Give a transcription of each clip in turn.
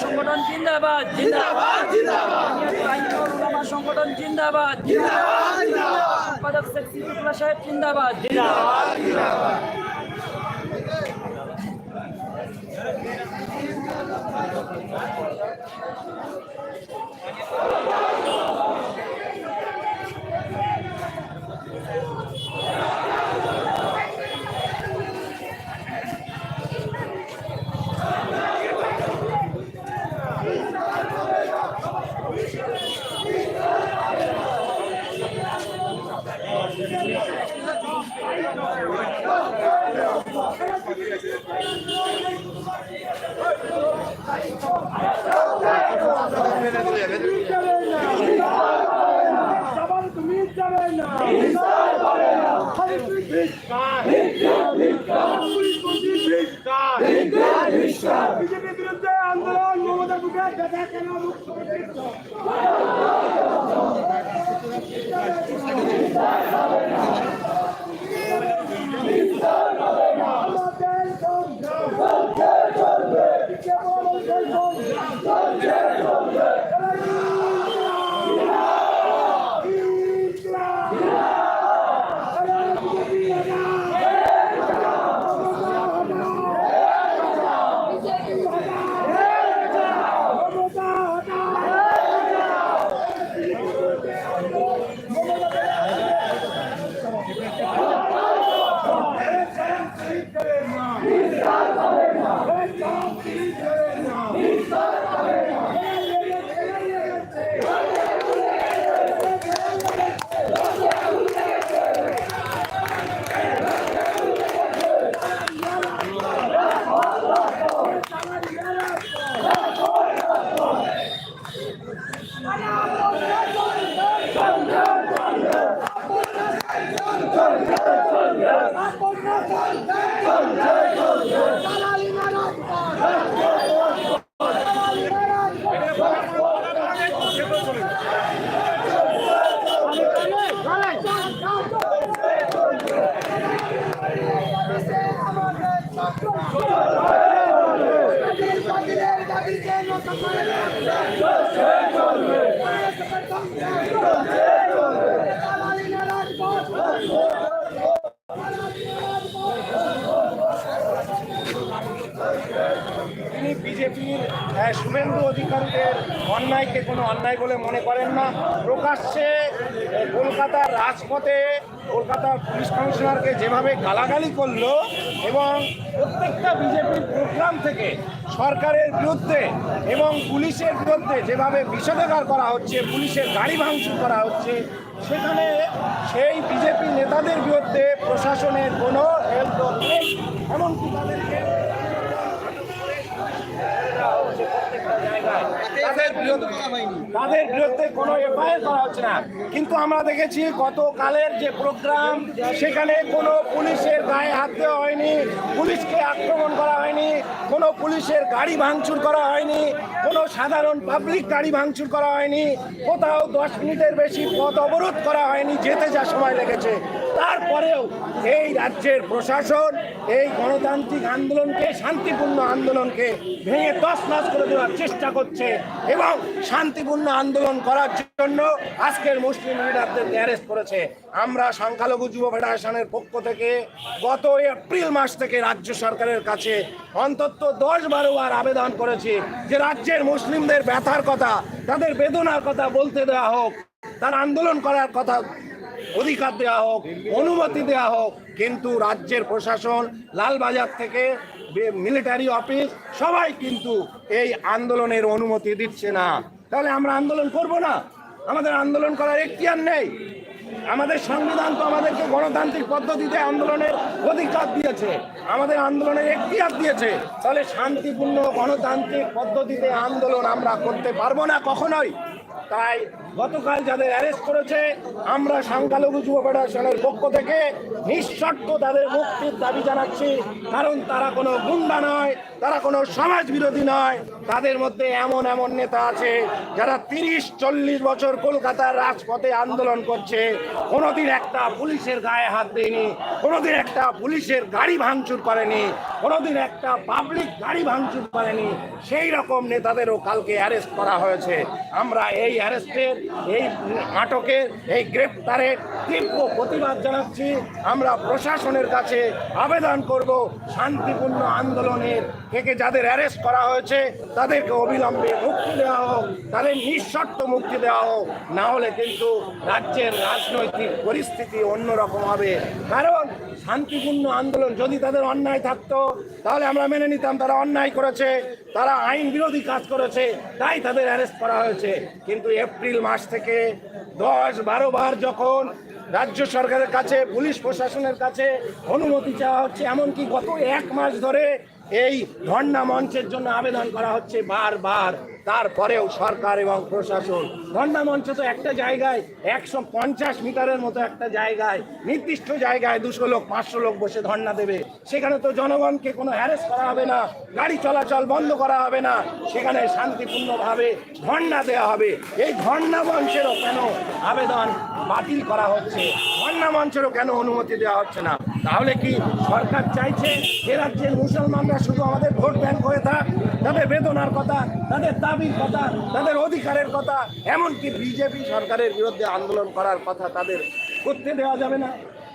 সংগঠন জিন্দাবাদ জিন্দাবাদ। জিন্দাবাদ সংগঠন জিন্দাবাদ জিন্দাবাদ। সম্পাদক শেখ সিদ্দিকুল্লাহ জিন্দাবাদ জিন্দাবাদ বিজেপির বিরুদ্ধে আন্দোলন মমতা বুকে ব্যথা কেন মুক্ত করতে আমাদের সংগ্রাম চলবে কেবল সেই সংগ্রাম চলছে চলবে তিনি বিজেপির শুভেন্দু অধিকারীদের অন্যায়কে কোনো অন্যায় বলে মনে করেন না। প্রকাশ্যে কলকাতার রাজপথে, কলকাতার পুলিশ কমিশনারকে যেভাবে গালাগালি করল এবং প্রত্যেকটা বিজেপির প্রোগ্রাম থেকে সরকারের বিরুদ্ধে এবং পুলিশের বিরুদ্ধে যেভাবে বিষোদগার করা হচ্ছে, পুলিশের গাড়ি ভাঙচুর করা হচ্ছে, সেখানে সেই বিজেপি নেতাদের বিরুদ্ধে প্রশাসনের কোনো হেল্প নেই। এমনকি তাদেরকে তাদের বিরুদ্ধে কোনো এফআইআর করা হচ্ছে না। কিন্তু আমরা দেখেছি গতকালের যে প্রোগ্রাম, সেখানে কোনো পুলিশের গায়ে হাত দেওয়া হয়নি, পুলিশকে আক্রমণ করা হয়নি, কোনো পুলিশের গাড়ি ভাঙচুর করা হয়নি, কোনো সাধারণ পাবলিক গাড়ি ভাঙচুর করা হয়নি, কোথাও দশ মিনিটের বেশি পথ অবরোধ করা হয়নি, যেতে যা সময় লেগেছে। তারপরেও এই রাজ্যের প্রশাসন এই গণতান্ত্রিক আন্দোলনকে, শান্তিপূর্ণ আন্দোলনকে ভেঙে দশ মাস করে দেওয়ার চেষ্টা করছে এবং শান্তিপূর্ণ আন্দোলন করার জন্য আজকের মুসলিম লিডারদেরকে অ্যারেস্ট করেছে। আমরা সংখ্যালঘু যুব ফেডারেশনের পক্ষ থেকে গত এপ্রিল মাস থেকে রাজ্য সরকারের কাছে অন্তত দশ বারো বার আবেদন করেছি যে রাজ্যের মুসলিমদের ব্যথার কথা, তাদের বেদনার কথা বলতে দেওয়া হোক, তার আন্দোলন করার কথা অধিকার দেওয়া হোক, অনুমতি দেওয়া হোক, কিন্তু রাজ্যের প্রশাসন লালবাজার থেকে মিলিটারি অফিস সবাই কিন্তু এই আন্দোলনের অনুমতি দিচ্ছে না। তাহলে আমরা আন্দোলন করব না? আমাদের আন্দোলন করার এখতিয়ার নেই। আমাদের সংবিধান তো আমাদেরকে গণতান্ত্রিক পদ্ধতিতে আন্দোলনের অধিকার দিয়েছে। আমাদের আন্দোলনের এখতিয়ার দিয়েছে। তাহলে শান্তিপূর্ণ গণতান্ত্রিক পদ্ধতিতে আন্দোলন আমরা করতে পারব না কখনোই। তাই গতকাল যাদের অ্যারেস্ট করেছে, আমরা সংখ্যালঘু যুব ফেডারেশনের পক্ষ থেকে নিঃশর্ত তাদের মুক্তির দাবি জানাচ্ছি। কারণ তারা কোনো গুন্ডা নয়, তারা কোনো সমাজ বিরোধী নয়। তাদের মধ্যে এমন এমন নেতা আছে, যারা তিরিশ, চল্লিশ বছর কলকাতার রাজপথে আন্দোলন করছে। কোনোদিন একটা পুলিশের গায়ে হাত দেয়নি, কোনোদিন একটা পুলিশের গাড়ি ভাঙচুর করেনি, কোনোদিন একটা পাবলিক গাড়ি ভাঙচুর করেনি। সেই রকম নেতাদেরও কালকে অ্যারেস্ট করা হয়েছে। আমরা এই অ্যারেস্টের, এই আটকের, এই গ্রেপ্তারের তীব্র প্রতিবাদ জানাচ্ছি। আমরা প্রশাসনের কাছে আবেদন করব শান্তিপূর্ণ আন্দোলনের থেকে যাদের অ্যারেস্ট করা হয়েছে, তাদেরকে অবিলম্বে মুক্তি দেওয়া হোক, তাদের নিঃশর্ত মুক্তি দেওয়া হোক। না হলে কিন্তু রাজ্যের রাজনৈতিক পরিস্থিতি অন্যরকম হবে। কারণ শান্তিপূর্ণ আন্দোলন যদি তাদের অন্যায় থাকতো, তাহলে আমরা মেনে নিতাম, তারা অন্যায় করেছে, তারা আইন বিরোধী কাজ করেছে, তাই তাদের অ্যারেস্ট করা হয়েছে। কিন্তু এপ্রিল মাস থেকে দশ বারো বার যখন রাজ্য সরকারের কাছে, পুলিশ প্রশাসনের কাছে অনুমতি চাওয়া হচ্ছে, এমনকি গত এক মাস ধরে এই ধর্ণা মঞ্চের জন্য আবেদন করা হচ্ছে বারবার। তারপরেও সরকার এবং প্রশাসন মঞ্চ তো একটা জায়গায় একশো পঞ্চাশ মিটারের মতো একটা জায়গায়, নির্দিষ্ট জায়গায় দুশো লোক, পাঁচশো লোক বসে ধর্ণা দেবে। সেখানে তো জনগণকে কোনো হ্যারেস করা হবে না, গাড়ি চলাচল বন্ধ করা হবে না, সেখানে শান্তিপূর্ণভাবে ধর্ণা দেওয়া হবে। এই ধর্ণা মঞ্চেরও কেন আবেদন বাতিল করা হচ্ছে? ধর্ণা মঞ্চেরও কেন অনুমতি দেওয়া হচ্ছে না? তাহলে কি সরকার চাইছে এ রাজ্যের মুসলমানরা শুধু আমাদের ভোট ব্যাংক হয়ে থাক, তাদের বেদনার কথা, তাদের দাবির কথা, তাদের অধিকারের কথা, এমনকি বিজেপি সরকারের বিরুদ্ধে আন্দোলন করার কথা তাদের করতে দেওয়া যাবে না।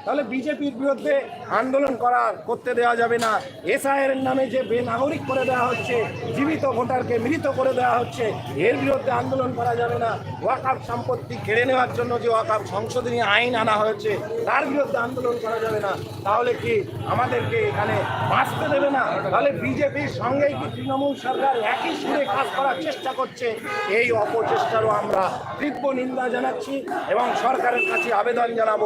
তাহলে বিজেপির বিরুদ্ধে আন্দোলন করা করতে দেওয়া যাবে না। এসআইয়ের নামে যে বেনাগরিক করে দেওয়া হচ্ছে, জীবিত ভোটারকে মৃত করে দেওয়া হচ্ছে, এর বিরুদ্ধে আন্দোলন করা যাবে না। ওয়াকাপ সম্পত্তি কেড়ে নেওয়ার জন্য যে ওয়াকাপ সংশোধনী আইন আনা হয়েছে, তার বিরুদ্ধে আন্দোলন করা যাবে না। তাহলে কি আমাদেরকে এখানে বাঁচতে দেবে না? তাহলে বিজেপির সঙ্গেই কি তৃণমূল সরকার একই সুরে কাজ করার চেষ্টা করছে? এই অপচেষ্টারও আমরা তীব্র নিন্দা জানাচ্ছি এবং সরকারের কাছে আবেদন জানাব।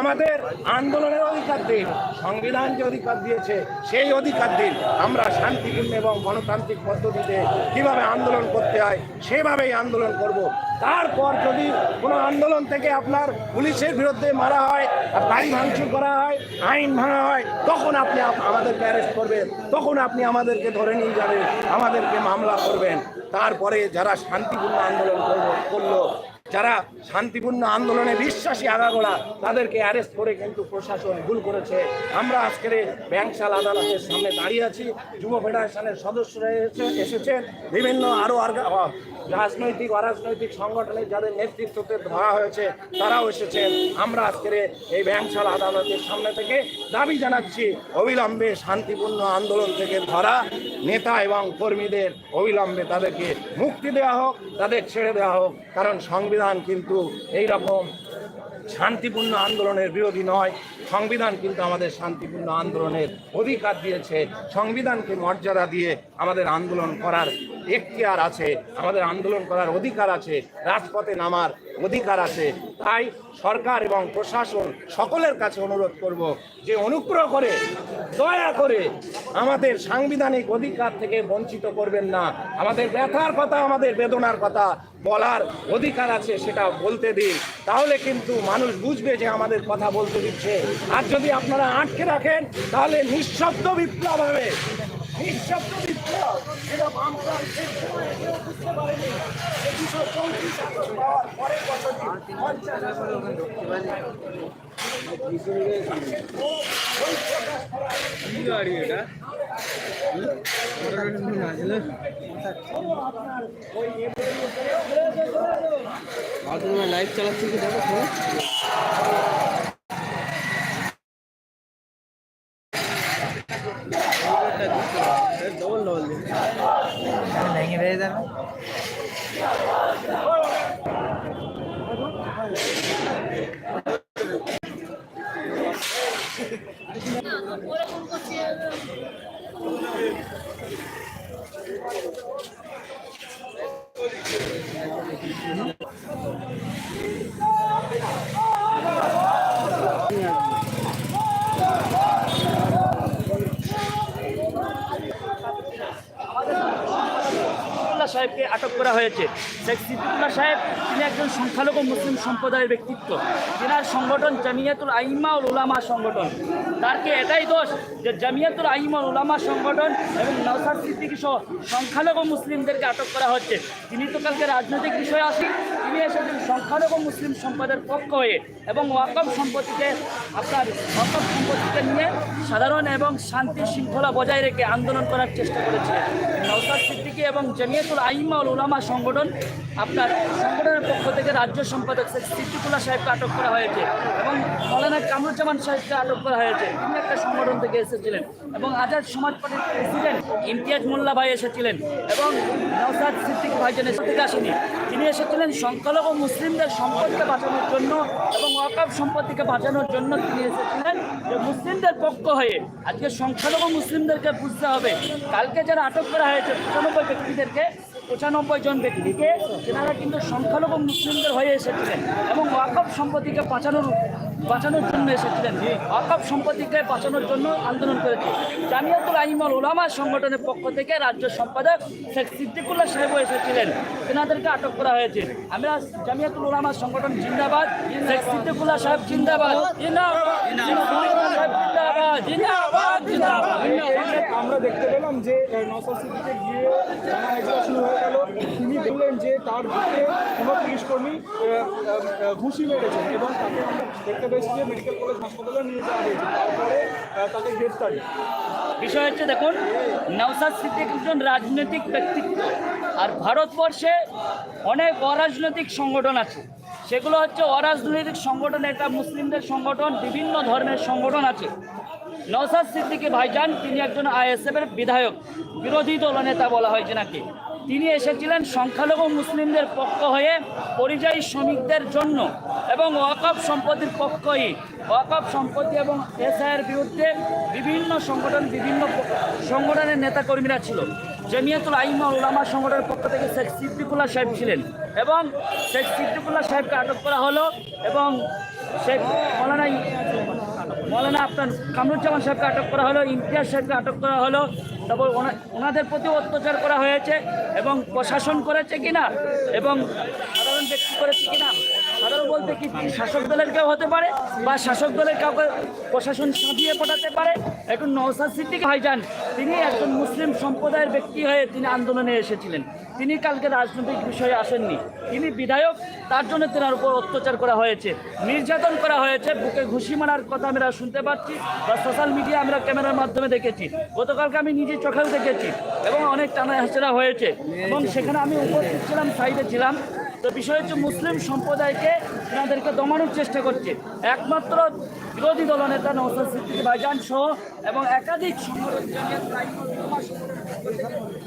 আমাদের আন্দোলনের অধিকার দিন সংবিধান যে অধিকার দিয়েছে, সেই অধিকার দিন আমরা শান্তিপূর্ণ এবং গণতান্ত্রিক পদ্ধতিতে কীভাবে আন্দোলন করতে হয়, সেভাবেই আন্দোলন করব। তারপর যদি কোনো আন্দোলন থেকে আপনার পুলিশের বিরুদ্ধে মারা হয়, আর গাড়ি ভাঙচুর করা হয়, আইন ভাঙা হয়, তখন আপনি আপ- আমাদেরকে অ্যারেস্ট করবেন, তখন আপনি আমাদেরকে ধরে নিয়ে যাবেন, আমাদেরকে মামলা করবেন। তারপরে যারা শান্তিপূর্ণ আন্দোলন করল যারা শান্তিপূর্ণ আন্দোলনে বিশ্বাসী আগাগোড়া, তাদেরকে অ্যারেস্ট করে কিন্তু প্রশাসন ভুল করেছে। আমরা আজকের ব্যাংকশাল আদালতের সামনে দাঁড়িয়ে আছি। যুব ফেডারেশনের সদস্যরা এসেছে এসেছেন। বিভিন্ন আরও রাজনৈতিক, অরাজনৈতিক সংগঠনের যাদের নেতৃত্বতে ধরা হয়েছে, তারাও এসেছেন আমরা আজকের এই ব্যাংশাল আদালতের সামনে থেকে দাবি জানাচ্ছি, অবিলম্বে শান্তিপূর্ণ আন্দোলন থেকে ধরা, নেতা এবং কর্মীদের অবিলম্বে তাদেরকে মুক্তি দেওয়া হোক, তাদের ছেড়ে দেওয়া হোক, কারণ সংবিধান কিন্তু এই রকম শান্তিপূর্ণ আন্দোলনের বিরোধী নয়। সংবিধান কিন্তু আমাদের শান্তিপূর্ণ আন্দোলনের অধিকার দিয়েছে। সংবিধানকে মর্যাদা দিয়ে আমাদের আন্দোলন করার এখতিয়ার আছে, আমাদের আন্দোলন করার অধিকার আছে, রাজপথে নামার অধিকার আছে। তাই সরকার এবং প্রশাসন সকলের কাছে অনুরোধ করব যে অনুগ্রহ করে, দয়া করে আমাদের সাংবিধানিক অধিকার থেকে বঞ্চিত করবেন না। আমাদের ব্যথার কথা, আমাদের বেদনার কথা বলার অধিকার আছে সেটা বলতে দিন। তাহলে কিন্তু মানুষ বুঝবে যে আমাদের কথা বলতে দিচ্ছে। আর যদি আপনারা আটকে রাখেন, তাহলে নিঃশব্দ বিপ্লব হবে। নিঃশব্দ বিপ্লব। লাইভ চালাচ্ছে কি দেখো Shalom. সিদ্দিকুল্লাহ সাহেবকে আটক করা হয়েছে। শেখ সিদ্দিকুল্লাহ সাহেব, তিনি একজন সংখ্যালঘু মুসলিম সম্প্রদায়ের ব্যক্তিত্ব। তেনার সংগঠন জামিয়াতুল আইমাউল উলামা সংগঠন। তারকে এটাই দোষ যে জামিয়াতুল আইমা উলামা সংগঠন এবং নওসাদ সিদ্দিকি সহ সংখ্যালঘু মুসলিমদেরকে আটক করা হচ্ছে। তিনি তো কালকে রাজনৈতিক বিষয়ে আসেন। তিনি এসেছেন সংখ্যালঘু মুসলিম সম্প্রদায়ের পক্ষ হয়ে এবং ওয়াকফ সম্পত্তিকে, আপনার ওয়াকফ সম্পত্তিকে নিয়ে সাধারণ এবং শান্তি শৃঙ্খলা বজায় রেখে আন্দোলন করার চেষ্টা করেছিলেন। নওসাদ সিদ্দিক এবং জামিয়াতুল উল উলামা সংগঠন, আপনার সংগঠনের পক্ষ থেকে রাজ্য সম্পাদক সিদ্দিকুল্লাহ সাহেবকে আটক করা হয়েছে এবং মৌলানা কামরুজ্জামান সাহেবকে আটক করা হয়েছে। তিনি একটা সংগঠন থেকে এসেছিলেন এবং আজাদ সমাজ পার্টির প্রেসিডেন্ট ইমতিয়াজ মোল্লা ভাই এসেছিলেন এবং নওসাদ সিদ্দিক ভাইজান এসে থেকে আসেনি। তিনি এসেছিলেন সংখ্যালঘু মুসলিমদের সম্পদকে বাঁচানোর জন্য এবং ওয়াকাব সম্পত্তিকে বাঁচানোর জন্য তিনি এসেছিলেন যে মুসলিমদের পক্ষ হয়ে আজকে সংখ্যালঘু মুসলিমদেরকে বুঝতে হবে। কালকে যারা আটক করা হয়েছে, পঁচানব্বই ব্যক্তিদেরকে, পঁচানব্বই জন ব্যক্তিকে তেনারা কিন্তু সংখ্যালঘু মুসলিমদের হয়ে এসেছিলেন এবং ওয়াকফ সম্পত্তিকে বাঁচানোর বাঁচানোর জন্য এসেছিলেন অকাপ সম্পত্তিকে বাঁচানোর জন্য আন্দোলন করেছে জামিয়াতুল আইমল ওলামা সংগঠনের পক্ষ থেকে রাজ্য সম্পাদক শেখ সিদ্দিকুল্লাহ সাহেবও এসেছিলেন তেনাদেরকে আটক করা হয়েছে আমরা জামিয়াতুল ওলামা সংগঠন জিন্দাবাদ শেখ সিদ্দিকুল্লাহ সাহেব জিন্দাবাদ আমরা দেখতে পেলাম যে নসর সিদ্দিকে গিয়ে থানা শুরু হয়ে গেল। তিনি বললেন যে তার বুকে কোনো পুলিশ কর্মী আহ, আহ, ঘুষি মেরেছেন এবং তাকে আমরা দেখতে পেয়েছি যে মেডিকেল কলেজ হাসপাতালে নিয়ে যাওয়া হয়েছে। তারপরে তাকে গ্রেফতারি বিষয় হচ্ছে দেখুন নওসাদ সিদ্দিক একজন রাজনৈতিক ব্যক্তিত্ব। আর ভারতবর্ষে অনেক অরাজনৈতিক সংগঠন আছে। সেগুলো হচ্ছে অরাজনৈতিক সংগঠন এটা মুসলিমদের সংগঠন বিভিন্ন ধর্মের সংগঠন আছে। নওসাদ সিদ্দিকী ভাইজান, তিনি একজন আইএসএফের বিধায়ক। বিরোধী দলনেতা বলা হয় নাকি তিনি এসেছিলেন সংখ্যালঘু মুসলিমদের পক্ষ হয়ে পরিযায়ী শ্রমিকদের জন্য এবং ওয়াকফ সম্পত্তির পক্ষই। ওয়াকফ সম্পত্তি এবং এসআইয়ের বিরুদ্ধে বিভিন্ন সংগঠন, বিভিন্ন সংগঠনের নেতাকর্মীরা ছিল। জমিয়াতুল আইমা উলামা সংগঠনের পক্ষ থেকে শেখ সিদ্দিকুল্লাহ সাহেব ছিলেন এবং শেখ সিদ্দিকুল্লাহ সাহেবকে আটক করা হলো এবং শেখ মৌলানা মৌলানা আপনার কামরুজ্জামান সাহেবকে আটক করা হলো, ইমতিয়াজ সাহেবকে আটক করা হলো, তারপর ওনাদের প্রতি অত্যাচার করা হয়েছে এবং প্রশাসন করেছে কিনা এবং সাধারণ ব্যক্তি করেছে কিনা, সাধারণ বলতে কি শাসক দলের কেউ হতে পারে বা শাসক দলের কাউকে প্রশাসন সাঁধিয়ে পাঠাতে পারে? এখন নওসাদ সিদ্দিক ভাইজান, তিনি একজন মুসলিম সম্প্রদায়ের ব্যক্তি হয়ে তিনি আন্দোলনে এসেছিলেন। তিনি কালকে রাজনৈতিক বিষয়ে আসেননি। তিনি বিধায়ক, তার জন্য তেনার উপর অত্যাচার করা হয়েছে। নির্যাতন করা হয়েছে, বুকে ঘুষি মারার কথা আমরা শুনতে পাচ্ছি বা সোশ্যাল মিডিয়া আমরা ক্যামেরার মাধ্যমে দেখেছি। গতকালকে আমি নিজে চোখেও দেখেছি এবং অনেক টানা হাসড়া হয়েছে এবং সেখানে আমি উপস্থিত ছিলাম, সাইডে ছিলাম। তো বিষয় হচ্ছে মুসলিম সম্প্রদায়কে তাদেরকে দমানোর চেষ্টা করছে। একমাত্র বিরোধী দলনেতা নৌসাদ সিদ্দিকী ভাইজান সহ এবং একাধিক সংগঠন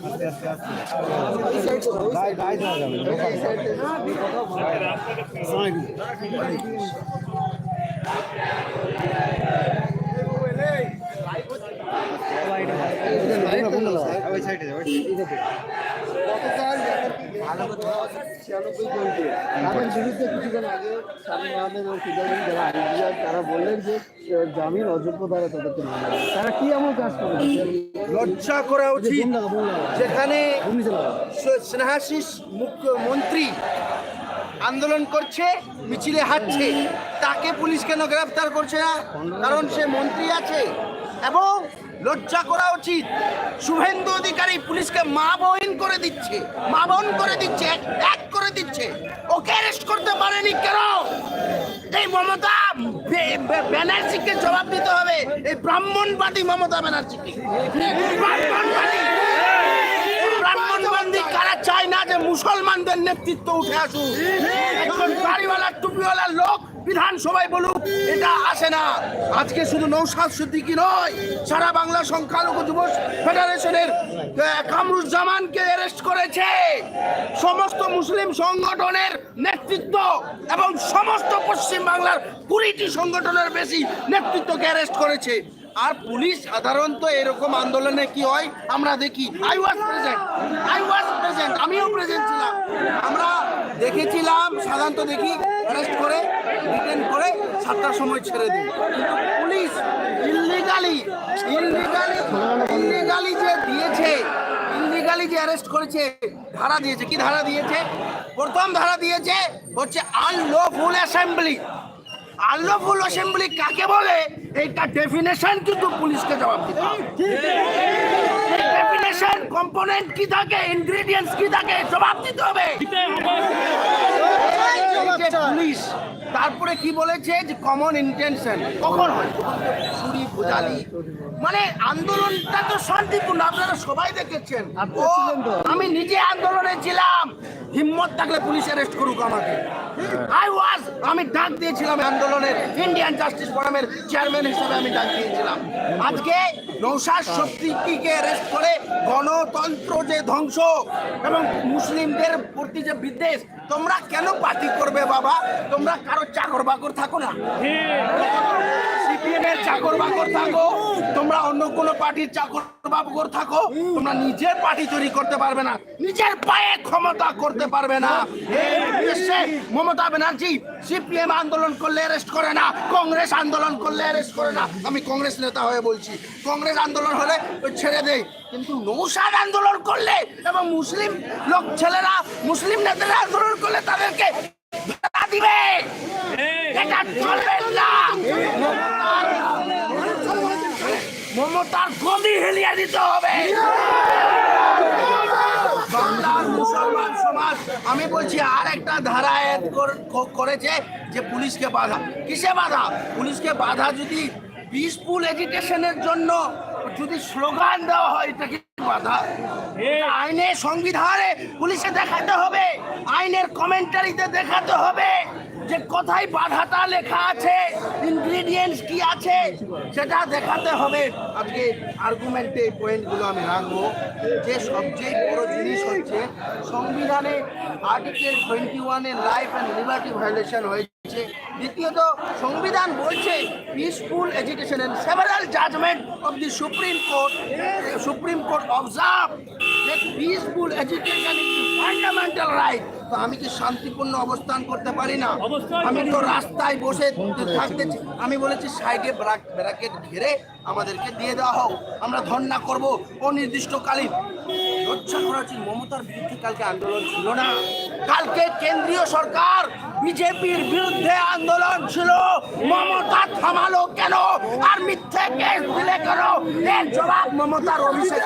জামিয়াত রাইফেল জামিন তারা কি এমন কাজ লজ্জা করা উচিত। যেখানে স্নেহাশিস মুখ্যমন্ত্রী আন্দোলন করছে, মিছিলে হাঁটছে তাকে পুলিশ কেন গ্রেফতার করছে না কারণ সে মন্ত্রী আছে এবং লজ্জা করা উচিত। শুভেন্দু অধিকারী পুলিশকে মা বহিন করে দিচ্ছে। মা বোন করে দিচ্ছে, এক- করে দিচ্ছে। ওকে অ্যারেস্ট করতে পারেনি কেন? এই মমতা ব্যানার্জিকে জবাব দিতে হবে। এই ব্রাহ্মণবাদী মমতা ব্যানার্জিকে। ব্রাহ্মণবাদী কারা চায় না যে মুসলমানদের নেতৃত্ব উঠে আসুক? একজন গাড়িওয়ালা, টুপিওয়ালা লোক বিধানসভায় বলুক, এটা আসে না। আজকে শুধু নৌসাদ সিদ্দিকি নয়, সারা বাংলা সংখ্যালঘু যুব ফেডারেশনের কামরুজ্জামানকে অ্যারেস্ট করেছে। সমস্ত মুসলিম সংগঠনের নেতৃত্ব এবং সমস্ত পশ্চিম বাংলার কুড়িটি সংগঠনের বেশি নেতৃত্বকে অ্যারেস্ট করেছে। আর পুলিশ সাধারণত এরকম আন্দোলনে কি হয়, আমরা দেখি। I was present I was present আমিও প্রেজেন্ট ছিলাম। আমরা দেখেছিলাম, সাধারণত দেখি অ্যারেস্ট করে। সাতটার সময় ছেড়ে দিই কিন্তু পুলিশ ইলিগালি ইলিগালি ইলিগালি যে দিয়েছে ইলিগালি যে অ্যারেস্ট করেছে ধারা দিয়েছে। কি ধারা দিয়েছে? প্রথম ধারা দিয়েছে হচ্ছে আনলফুল অ্যাসেম্বলি আনলফুল অ্যাসেম্বলি কাকে বলে? এইটা ডেফিনেশন কিন্তু পুলিশকে জবাব দিতে হবে। ডেফিনেশন কম্পোনেন্ট কি থাকে ইনগ্রেডিয়েন্টস কি থাকে জবাব দিতে হবে। পুলিশ তারপরে কি বলেছে যে কমন ইন্টেনশন কখন হয়? ছুরি ভোজালি। মানে আন্দোলনটা তো শান্তিপূর্ণ আপনারা সবাই দেখেছেন। আমি নিজে আন্দোলনে ছিলাম। হিম্মত থাকলে পুলিশ অ্যারেস্ট করুক আমাকে। আই ওয়াজ আমি ডাক দিয়েছিলাম আন্দোলনের ইন্ডিয়ান জাস্টিস ফোরামের চেয়ারম্যান হিসেবে আমি ডাক দিয়েছিলাম। আজকে নৌসাদ শক্তিকে অ্যারেস্ট করে গণতন্ত্র যে ধ্বংস এবং মুসলিমদের প্রতি যে বিদ্বেষ তোমরা কেন পার্টি করবে বাবা? তোমরা কারও চাকর বাকর থাকো না। সিপিএম চাকর বাকর থাকো। তোমরা অন্য কোনো পার্টির চাকর বাকর থাকো। তোমরা নিজের পার্টি তৈরি করতে পারবে না, নিজের পায়ে ক্ষমতা করতে পারবে না। এই উদ্দেশ্যে মমতা ব্যানার্জি সিপিএম আন্দোলন করলে অ্যারেস্ট করে না, কংগ্রেস আন্দোলন করলে অ্যারেস্ট করে না। আমি কংগ্রেস নেতা হয়ে বলছি, কংগ্রেস আন্দোলন হলে ছেড়ে দেয় কিন্তু নৌসাদ আন্দোলন করলে এবং মুসলিম লোক ছেলেরা, মুসলিম নেতারা আন্দোলন করলে তাদেরকে মমতার গদি দিতে হবে মুসলমান সমাজ আমি বলছি আর একটা ধারা করেছে যে পুলিশকে বাধা। কিসে বাধা? পুলিশকে বাধা যদি পিসফুল এজিটেশনের জন্য যদি স্লোগান দেওয়া হয় এটা কি বাধা? আইনে সংবিধানে পুলিশে দেখাতে হবে। আইনের কমেন্টারিতে দেখাতে হবে যে কোথায় বাধাটা লেখা আছে ইনগ্রিডিয়েন্টস কি আছে সেটা দেখাতে হবে। আজকে আর্গুমেন্টে এই পয়েন্টগুলো আমি রাখব যে সবচেয়ে বড় জিনিস হচ্ছে সংবিধানে আর্টিকেল টোয়েন্টি ওয়ানের লাইফ অ্যান্ড লিবার্টি ভায়োলেশন হয়েছে। দ্বিতীয়ত সংবিধান বলছে peaceful agitation and several judgement of the supreme court supreme court observe যে পিসফুল ইজ ফান্ডামেন্টাল রাইট তো আমি কি শান্তিপূর্ণ অবস্থান করতে পারি না? আমি তো রাস্তায় বসে থাকতে আমি বলেছি সাইডে ব্র্যাকেট ঘিরে আমাদেরকে দিয়ে দেওয়া হোক। আমরা ধর্ণা করব অনির্দিষ্টকালীন। লজ্জা করা উচিত মমতার বিরুদ্ধে কালকে আন্দোলন ছিল না। কালকে কেন্দ্রীয় সরকার বিজেপির বিরুদ্ধে আন্দোলন ছিল। মমতা থামালো কেন? আর মিথ্যে কেস দিলে কেন? এর জবাব মমতার অভিষেক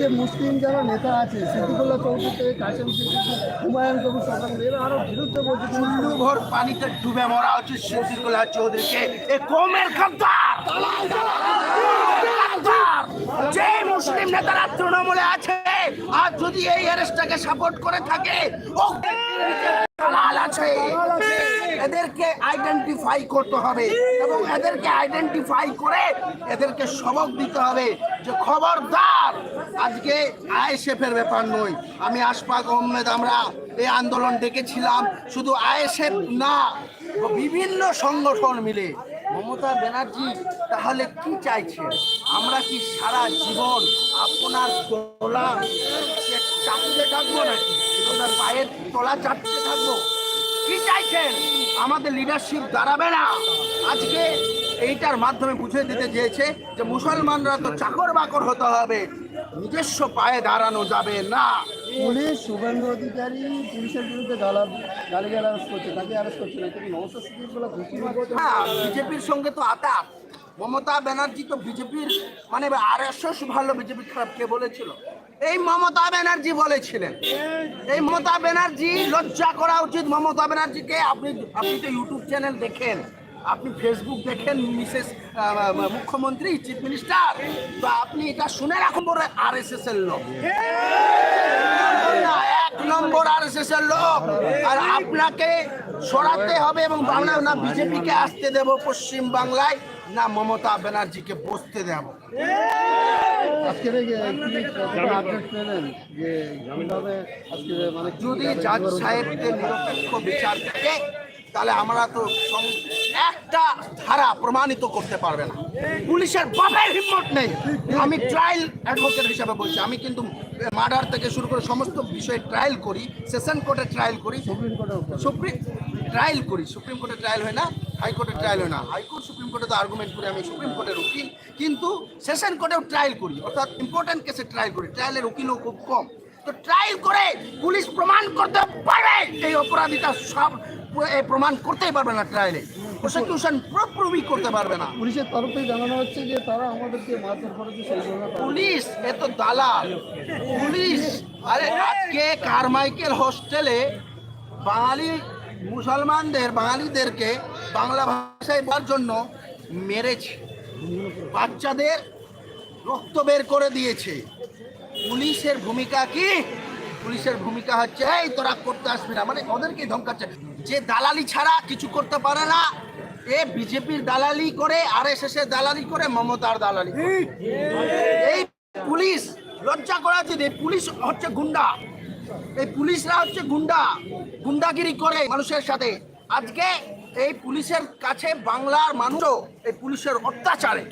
যে মুসলিম যারা নেতা আছে সিদ্দিকুল্লাহ চৌধুরী থেকে কাশেম হুমায়ুন সরকার এরা আরও বিরুদ্ধে বলছে। ভোর পানিতে ডুবে মরা উচিত সিদ্দিকুল্লাহ চৌধুরীকে। এ কমের খাদ্দার খাদ্দার! যে মুসলিম নেতারা তৃণমূলে আছে, আর যদি এই অ্যারেস্টটাকে সাপোর্ট করে থাকে এদেরকে আইডেন্টিফাই করতে হবে এবং এদেরকে আইডেন্টিফাই করে এদেরকে সবক দিতে হবে যে খবরদার। আজকে আইএসএফের ব্যাপার নয়। আমি আশফাক আহমেদ, আমরা এই আন্দোলন ডেকেছিলাম। শুধু আইএসএফ না, বিভিন্ন সংগঠন মিলে মমতা ব্যানার্জি, তাহলে কি চাইছেন আমরা কি সারা জীবন আপনার তোলা চাপতে থাকব নাকি? আপনার পায়ের তলা চাপতে থাকব? কি চাইছেন? আমাদের লিডারশিপ দাঁড়াবে না। আজকে এইটার মাধ্যমে বুঝিয়ে দিতে চেয়েছে যে মুসলমানরা তো চাকর বাকর হতে হবে। নিজস্ব পায়ে দাঁড়ানো যাবে না। পুলিশ, শুভেন্দু অধিকারী, পুলিশের বিরুদ্ধে গালা গালি গালাজ করছে, তাকে অ্যারেস্ট করছে না। কিন্তু ঘুষি হ্যাঁ বিজেপির সঙ্গে তো আতাত মমতা ব্যানার্জি তো বিজেপির মানে আর এস ভালো বিজেপি খারাপ, কে বলেছিল? এই মমতা ব্যানার্জি বলেছিলেন। এই মমতা ব্যানার্জি লজ্জা করা উচিত। মমতা ব্যানার্জিকে আপনি আপনি তো ইউটিউব চ্যানেল দেখেন। আপনি ফেসবুক দেখেন মিসেস মুখ্যমন্ত্রী চিফ মিনিস্টার তো আপনি এটা শুনে রাখুন বড় আর এস এস এর লোক। এক নম্বর আর এস এস এর লোক। আর আপনাকে সরাতে হবে এবং বাংলা না বিজেপিকে আসতে দেব পশ্চিম বাংলায় না মমতা ব্যানার্জিকে বসতে দেব। মানে যদি জাজ সাহেবকে নিরপেক্ষ বিচার থাকে তাহলে আমরা তো একটা ধারা প্রমাণিত করতে পারবে না। পুলিশের বাপের হিম্মত নেই। আমি ট্রায়াল অ্যাডভোকেট হিসাবে বলছি। আমি কিন্তু মার্ডার থেকে শুরু করে সমস্ত বিষয়ে ট্রায়াল করি সেশন কোর্টে ট্রায়াল করি। সুপ্রিম সুপ্রিম ট্রায়াল করি। সুপ্রিম কোর্টে ট্রায়াল হয় না হাইকোর্টের ট্রায়াল হয় না। হাইকোর্ট সুপ্রিম কোর্টে তো আর্গুমেন্ট করে আমি সুপ্রিম কোর্টের উকিল। কিন্তু সেশন কোর্টেও ট্রায়াল করি। অর্থাৎ ইম্পর্টেন্ট কেসে ট্রায়াল করি। ট্রায়ালের উকিলও খুব কম। তো ট্রায়াল করে পুলিশ প্রমাণ করতে পারবে এই অপরাধীটা সব প্রমাণ করতেই পারবে না ট্রায়ালে প্রসিকিউশন প্রুভই করতে পারবে না। পুলিশের তরফ থেকে জানানো হচ্ছে যে তারা আমাদেরকে মারধর করেছে সেই জন্য পুলিশ এত দালাল। পুলিশ আরে আজকে কারমাইকেল হোস্টেলে বাঙালি মুসলমানদের বাঙালিদেরকে বাংলা ভাষায় বলার জন্য মেরেছে। বাচ্চাদের রক্ত বের করে দিয়েছে। পুলিশের ভূমিকা কি? পুলিশের ভূমিকা হচ্ছে এই তোরা করতে আসবি না। মানে ওদেরকে ধমকাচ্ছে। যে দালালি ছাড়া কিছু করতে পারে না এ বিজেপির দালালি করে আর এস এর দালালি করে মমতার দালালি এই পুলিশ লজ্জা করা উচিত এই পুলিশ হচ্ছে গুন্ডা। এই পুলিশরা হচ্ছে গুন্ডা গুন্ডাগিরি করে মানুষের সাথে। আজকে এই পুলিশের কাছে বাংলার মানুষও এই পুলিশের অত্যাচারে।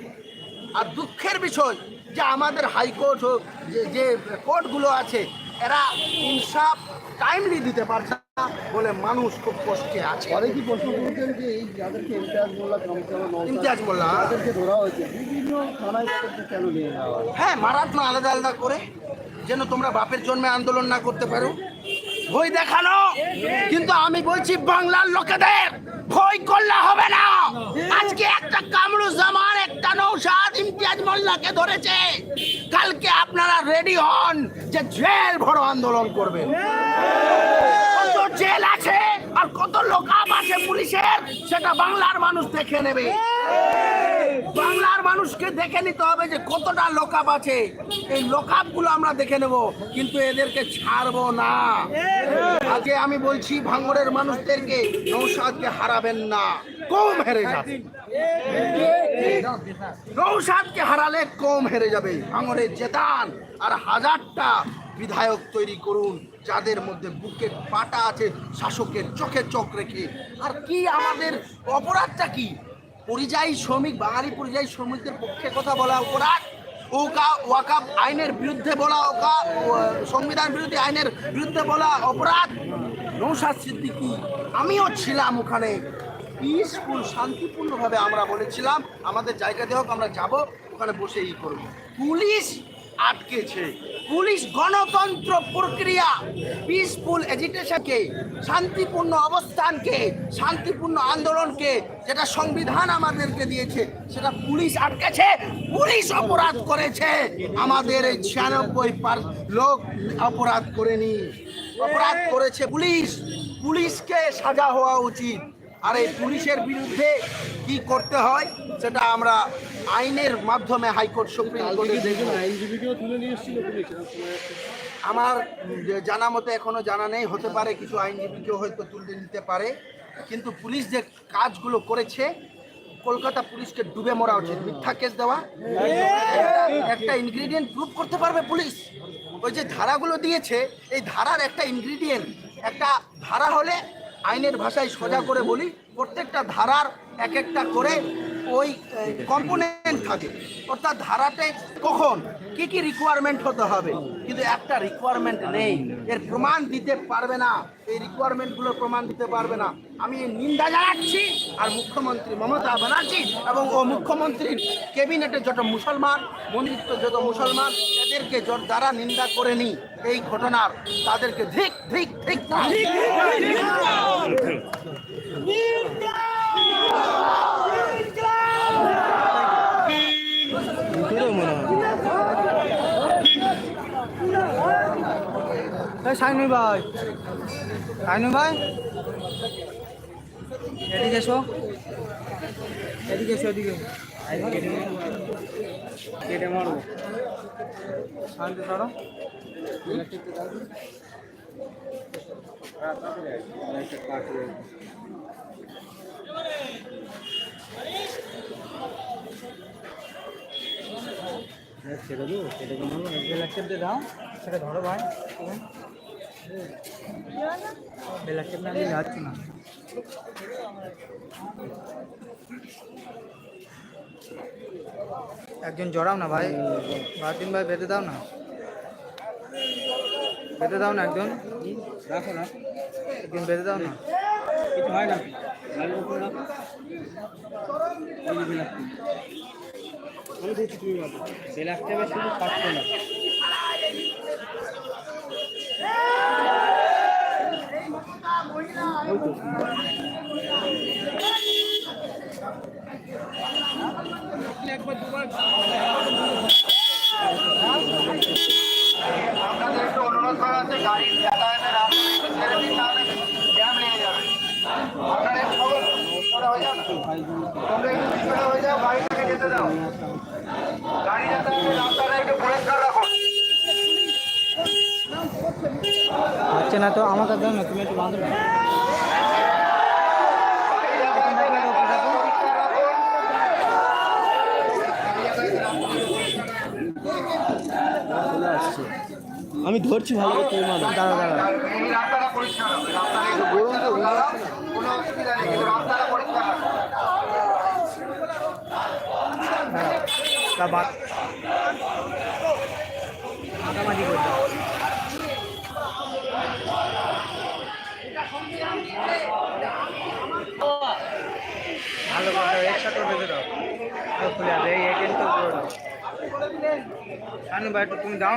আর দুঃখের বিষয় যে আমাদের হাইকোর্ট হোক যে- যে কোর্টগুলো আছে এরা ইনসাফ টাইমলি দিতে পারছে না বলে মানুষ খুব কষ্টে আছে। পরে কি প্রশ্ন করেছেন যে এই যাদেরকে ইমতিয়াজ মোল্লা ইমতিয়াজ মোল্লা। তাদেরকে ধরা হয়েছে বিভিন্ন থানায় তাদেরকে কেন নিয়ে নেওয়া হ্যাঁ? মারাত না আলাদা আলাদা করে যেন তোমরা বাপের জন্মে আন্দোলন না করতে পারো। ভয় দেখানো! কিন্তু আমি বলছি বাংলার লোকেদের ভয় করলে হবে না। আজকে একটা কামরু জামান একটা নৌসাদ ইমতিয়াজ মোল্লাকে ধরেছে। কালকে আপনারা রেডি হন যে জেল ভরো আন্দোলন করবেন। কত জেল আছে আর কত লোকাপ আছে পুলিশের, সেটা বাংলার মানুষ দেখে নেবে। বাংলার মানুষকে দেখে নিতে হবে যে কতটা লোকাপ আছে। এই লোকাপগুলো আমরা দেখে নেব, কিন্তু এদেরকে ছাড়বো না। আজকে আমি বলছি, ভাঙড়ের মানুষদেরকে নৌসাদকে হারাবেন না। কম হেরে যাবে। নৌসাদকে হারালে কম হেরে যাবে ভাঙড়ে জেতান। আর হাজারটা বিধায়ক তৈরি করুন, যাদের মধ্যে বুকের পাটা আছে শাসকের চোখে চোখ রেখে। আর কি আমাদের অপরাধটা কি? পরিযায়ী শ্রমিক, বাঙালি পরিযায়ী শ্রমিকদের পক্ষে কথা বলা অপরাধ? ওকা ওয়াকাপ আইনের বিরুদ্ধে বলা ওকা সংবিধান বিরোধী আইনের বিরুদ্ধে বলা অপরাধ? নৌসাদ সিদ্দিকি, আমিও ছিলাম ওখানে। পিসফুল শান্তিপূর্ণভাবে আমরা বলেছিলাম, আমাদের জায়গা দেওয়া হোক, আমরা যাব, ওখানে বসে ই করব। পুলিশ আটকেছে। পুলিশ গণতন্ত্র প্রক্রিয়া পিসফুল এজিটেশনকে শান্তিপূর্ণ অবস্থানকে, শান্তিপূর্ণ আন্দোলনকে, যেটা সংবিধান আমাদেরকে দিয়েছে, সেটা পুলিশ আটকেছে, পুলিশ অপরাধ করেছে। আমাদের এই ছিয়ানব্বই লোক অপরাধ করেনি। অপরাধ করেছে পুলিশ। পুলিশকে সাজা হওয়া উচিত। আর এই পুলিশের বিরুদ্ধে কি করতে হয় সেটা আমরা আইনের মাধ্যমে হাইকোর্ট সুপ্রিম কোর্টে দেখব। পুলিশ। আমার জানা মতে এখনও জানা নেই হতে পারে কিছু আইনজীবীকেও হয়তো তুলে নিতে পারে কিন্তু পুলিশ যে কাজগুলো করেছে কলকাতা পুলিশকে ডুবে মরা উচিত। মিথ্যা কেস দেওয়া একটা- একটা ইনগ্রিডিয়েন্ট প্রুভ করতে পারবে পুলিশ। ওই যে ধারাগুলো দিয়েছে এই ধারার একটা ইনগ্রিডিয়েন্ট একটা ধারা হলে আইনের ভাষায় সোজা করে বলি প্রত্যেকটা ধারার এক একটা করে ওই কম্পোনেন্ট থাকে অর্থাৎ ধারাতে কখন কি কি রিকোয়ারমেন্ট হতে হবে কিন্তু একটা রিকোয়ারমেন্ট নেই এর প্রমাণ দিতে পারবে না এই রিকোয়ারমেন্টগুলোর প্রমাণ দিতে পারবে না আমি নিন্দা জানাচ্ছি আর মুখ্যমন্ত্রী মমতা ব্যানার্জি এবং ও মুখ্যমন্ত্রীর ক্যাবিনেটে যত মুসলমান মন্ত্রিত্ব যত মুসলমান এদেরকে যারা নিন্দা করে নি এই ঘটনার তাদেরকে ধিক ধিক ধিক সাইনুর ভাই। সাইনুর ভাই? এদিকে এসো। এদিকে এসো এদিকে। কেটে মারবো শান্তি সরো ছেড়ে দেবো কেটে মারবো ব্ল্যাক দিয়ে দাও। সেটা ধরো ভাই। ব্ল্যাক টেপ না দিয়ে যাচ্ছে না একজন জড়াও না ভাই বাতিন ভাই বেঁধে দাও না বেঁধে দাও না একজন রাখো না একজন বেঁধে দাও না কিছু হয় না গাড়ির উপরে রাখো এই যে বেলাক্তি আমি দেখছি তুমি বলো বেলাক্তি হবে শুধু পাঁচশো না ওই তো একবার দুবার আপনাদের একটু অনুরোধ করা আছে গাড়ির যাতায়াতের রাস্তা একটু ছেড়ে দিন তাহলে জ্যাম লেগে যাবে আপনারা একটু খবর পিছনে হয়ে যাও না। তোমরা একটু পিছনে হয়ে যাও গাড়িটাকে যেতে দাও গাড়ি যাতায়াতের রাস্তাটা একটু পরিষ্কার হচ্ছে না তো আমাকে দাও না তুমি একটু বাঁধো না। গাড়ি যাতায়াতের রাস্তাটা একটু পরিষ্কার রাখুন আমি ধরছি ভালো করে তুমি দাঁড়া দাঁড়া রাস্তাটা পরিষ্কার হবে রাস্তাটা একটু পরিষ্কার হবে দাদা। কোনো অসুবিধা নেই কিন্তু রাস্তাটা পরিষ্কার রাখুন তা বাদ মাঝামাঝি করে দাও ভালো দাও একসাথে দাও। খুলে তুমি দাও